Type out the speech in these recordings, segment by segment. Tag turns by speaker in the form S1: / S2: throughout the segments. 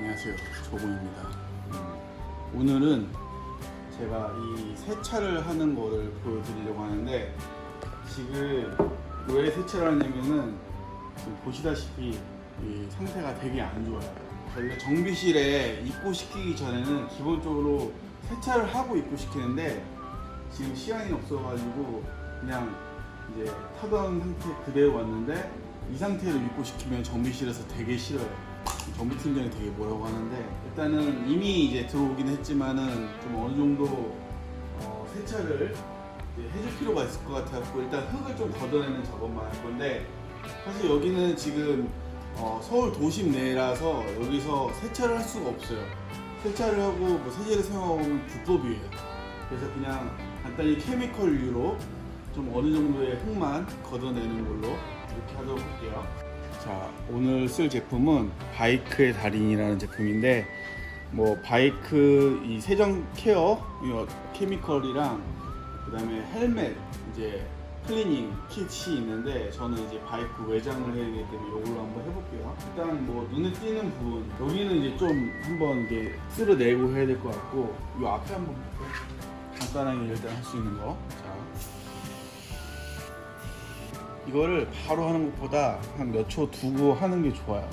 S1: 안녕하세요. 조공입니다. 오늘은 제가 이 세차를 하는 거를 보여드리려고 하는데 지금 왜 세차를 하냐면은 지금 보시다시피 이 상태가 되게 안 좋아요. 저희가 정비실에 입고시키기 전에는 기본적으로 세차를 하고 입고시키는데 지금 시간이 없어가지고 그냥 이제 타던 상태 그대로 왔는데 이 상태로 입고시키면 정비실에서 되게 싫어요 정비 팀장이 되게 뭐라고 하는데 일단은 이미 이제 들어오긴 했지만은 좀 어느 정도 어, 세차를 이제 해줄 필요가 있을 것 같아갖고 일단 흙을 좀 걷어내는 작업만 할 건데 사실 여기는 지금 어, 서울 도심 내라서 여기서 세차를 할 수가 없어요. 세차를 하고 뭐 세제를 사용하면 불법이에요. 그래서 그냥 간단히 케미컬류로 좀 어느 정도의 흙만 걷어내는 걸로 이렇게 하도록 할게요. 자, 오늘 쓸 제품은 바이크의 달인이라는 제품인데 뭐 바이크 이 세정 케어 이 어- 케미컬이랑 그다음에 헬멧 이제 클리닝 킷이 있는데 저는 이제 바이크 외장을 해야 되기 때문에 이걸로 한번 해볼게요. 일단 뭐 눈에 띄는 부분 여기는 이제 좀 한번 이게 쓸어내고 해야 될 것 같고 이 앞에 한번 볼게요. 간단하게 일단 할 수 있는 거. 자. 이거를 바로 하는 것보다 한 몇 초 두고 하는 게 좋아요.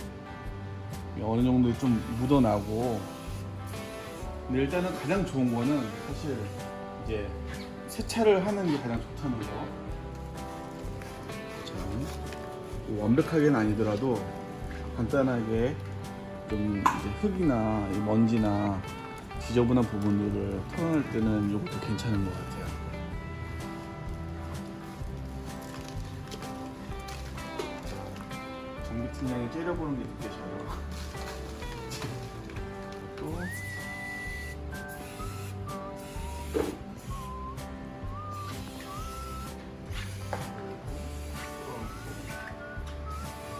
S1: 어느 정도 좀 묻어나고. 근데 일단은 가장 좋은 거는 사실 이제 세차를 하는 게 가장 좋다는 거. 자, 뭐 완벽하게는 아니더라도 간단하게 좀 흙이나 이 먼지나 지저분한 부분들을 털어낼 때는 이것도 괜찮은 것 같아요. 정비팀장이 째려보는 게 느껴져요. 또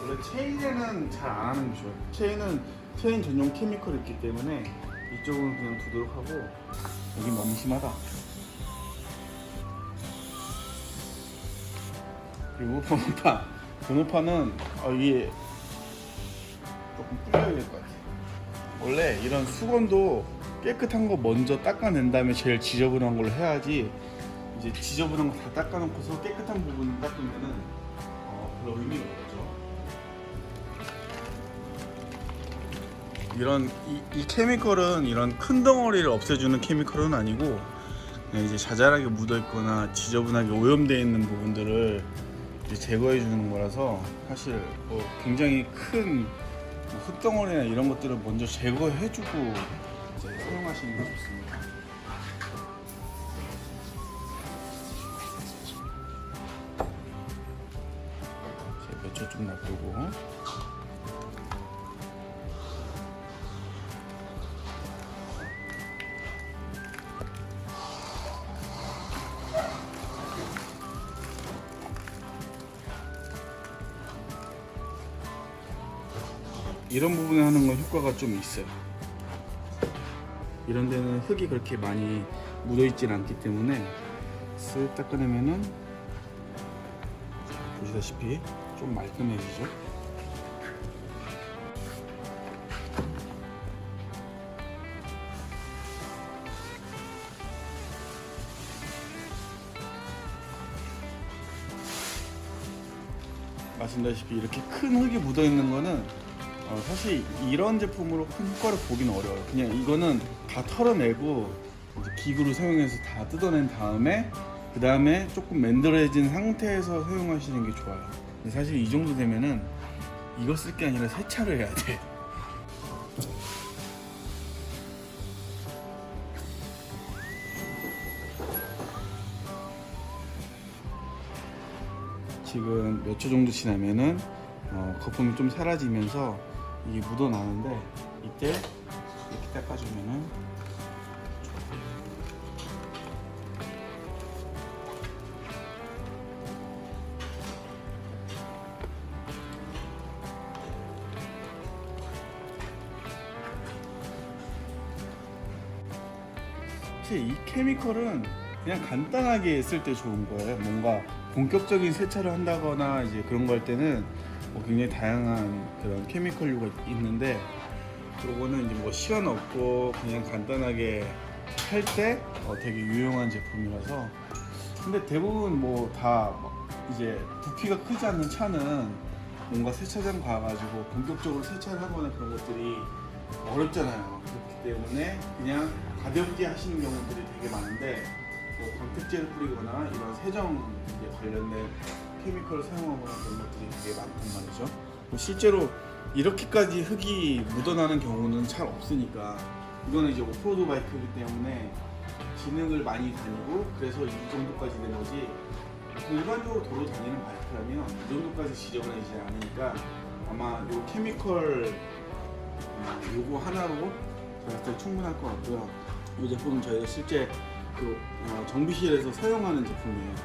S1: 원래 체인에는 잘 안 하는 게 좋아요. 체인은 체인 전용 케미컬이 있기 때문에 이쪽은 그냥 두도록 하고 여기 너무 심하다. 그리고 번호판. 번호판은 어, 이게 조금 뿌려야 될 것 같아요. 원래 이런 수건도 깨끗한 거 먼저 닦아낸 다음에 제일 지저분한 걸로 해야지 이제 지저분한 거 다 닦아놓고서 깨끗한 부분 닦으면은 어, 별로 의미가 없죠. 이런 이, 이 케미컬은 이런 큰 덩어리를 없애주는 케미컬은 아니고 이제 자잘하게 묻어있거나 지저분하게 오염되어 있는 부분들을 제거해 주는 거라서 사실 뭐 굉장히 큰 뭐 흙덩어리나 이런 것들을 먼저 제거해 주고 이제 사용하시는 게 좋습니다. 몇초좀 놔두고 이런 부분에 하는 건 효과가 좀 있어요. 이런 데는 흙이 그렇게 많이 묻어 있진 않기 때문에 쓱 닦아내면은 자, 보시다시피 좀 말끔해지죠. 말씀드렸다시피 이렇게 큰 흙이 묻어 있는 거는 어, 사실 이런 제품으로 큰 효과를 보기는 어려워요. 그냥 이거는 다 털어내고 기구를 사용해서 다 뜯어낸 다음에 그 다음에 조금 맨들해진 상태에서 사용하시는 게 좋아요. 사실 이 정도 되면은 이거 쓸 게 아니라 세차를 해야 돼. 지금 몇 초 정도 지나면은 어, 거품이 좀 사라지면서 이게 묻어나는데 이때 이렇게 닦아주면은 사실 이 케미컬은 그냥 간단하게 쓸 때 좋은 거예요. 뭔가 본격적인 세차를 한다거나 이제 그런 거 할 때는 뭐 굉장히 다양한 그런 케미컬류가 있는데 요거는 이제 뭐 시간 없고 그냥 간단하게 할때 어, 되게 유용한 제품이라서 근데 대부분 뭐 다 이제 부피가 크지 않는 차는 뭔가 세차장 가가지고 본격적으로 세차를 하거나 그런 것들이 어렵잖아요. 그렇기 때문에 그냥 가볍게 하시는 경우들이 되게 많은데 뭐 광택제를 뿌리거나 이런 세정 이제 관련된 케미컬을 사용하거나 그런 것들이 되게 많단 말이죠. 뭐 실제로 이렇게까지 흙이 묻어나는 경우는 잘 없으니까 이거는 이제 오프로드 바이크이기 때문에 진흙을 많이 다니고 그래서 이 정도까지 된 거지 일반적으로 도로 다니는 바이크라면 이 정도까지 지저분해지지 않으니까 아마 요 케미컬 어, 요거 하나로 때 충분할 것 같고요. 이 제품은 저희가 실제 그 어, 정비실에서 사용하는 제품이에요.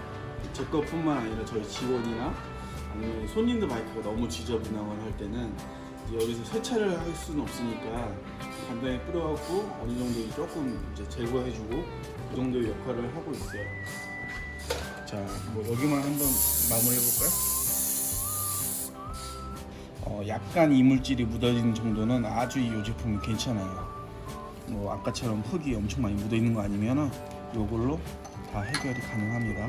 S1: 제 것뿐만 아니라 저희 직원이나 아니면 손님들 바이크가 너무 지저분하거나 할 때는 여기서 세차를 할 수는 없으니까 간단히 뿌려갖고 어느 정도 조금 이제 제거해주고 그 정도의 역할을 하고 있어요. 자, 뭐 여기만 한번 마무리해 볼까요? 어, 약간 이물질이 묻어있는 정도는 아주 이 제품이 괜찮아요. 뭐 아까처럼 흙이 엄청 많이 묻어 있는 거 아니면은 이걸로 다 해결이 가능합니다.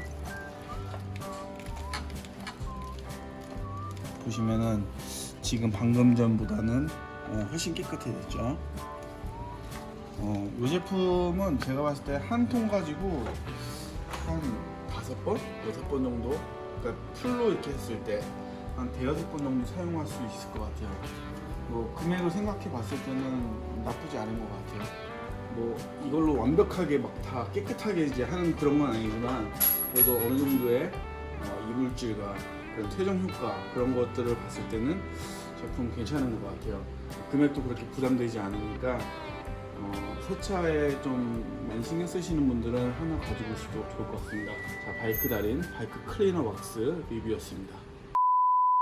S1: 보시면은 지금 방금 전보다는 어, 훨씬 깨끗해졌죠. 어, 이 제품은 제가 봤을 때 한 통 가지고 한 다섯 번, 여섯 번 정도, 그러니까 풀로 이렇게 했을 때 한 대여섯 번 정도 사용할 수 있을 것 같아요. 뭐 금액을 생각해 봤을 때는 나쁘지 않은 것 같아요. 뭐 이걸로 완벽하게 막 다 깨끗하게 이제 하는 그런 건 아니지만 그래도 어느 정도의 어, 이물질과 그런 퇴정 효과 그런 것들을 봤을 때는 제품 괜찮은 것 같아요. 금액도 그렇게 부담되지 않으니까 어, 세차에 좀 많이 신경 쓰시는 분들은 하나 가지고 오셔도 좋을 것 같습니다. 자, 바이크 달인 바이크 클리너 왁스 리뷰였습니다.